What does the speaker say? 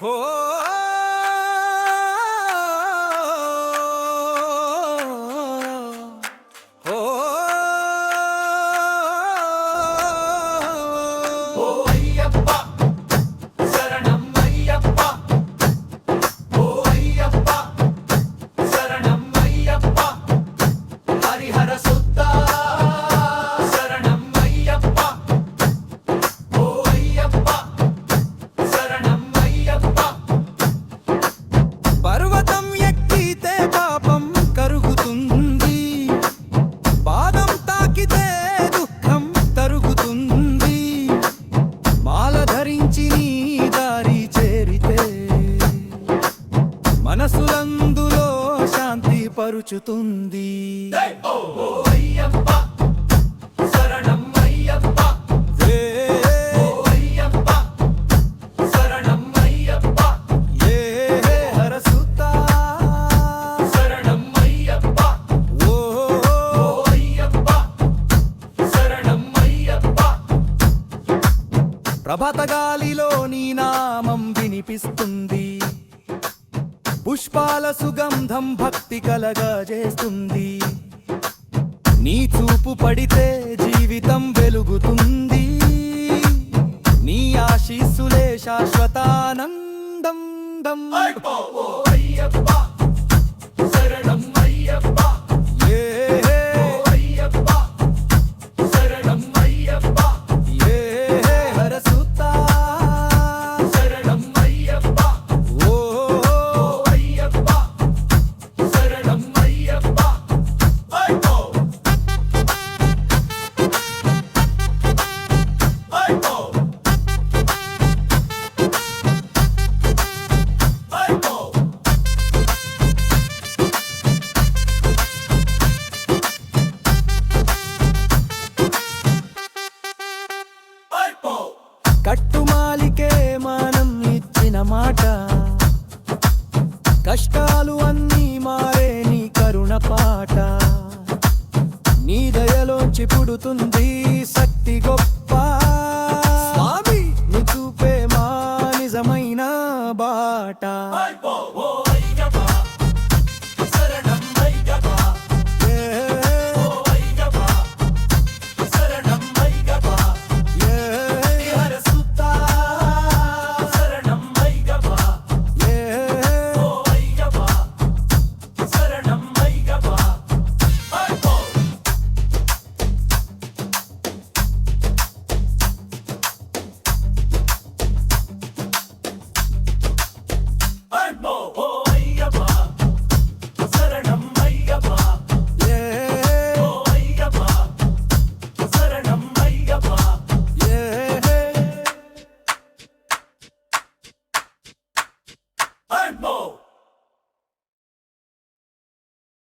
Oh! ఓ అయ్యప్ప శరణం అయ్యప్ప ప్రభాత గాలిలో నీ నామం వినిపిస్తుంది. పుష్పాల సుగంధం భక్తి కలగజేస్తుంది నీ చూపు పడితే జీవితం వెలుగుతుంది. నీ ఆశీస్సులే శాశ్వతానందం. దం. కట్టుమాలికే మానం ఇచ్చిన మాట. కష్టాలు అన్నీ మారే నీ కరుణ పాట. నీ దయలోంచి పుడుతుంది శక్తి గొప్ప. స్వామి! నీ చూపే మా నిజమైన బాట.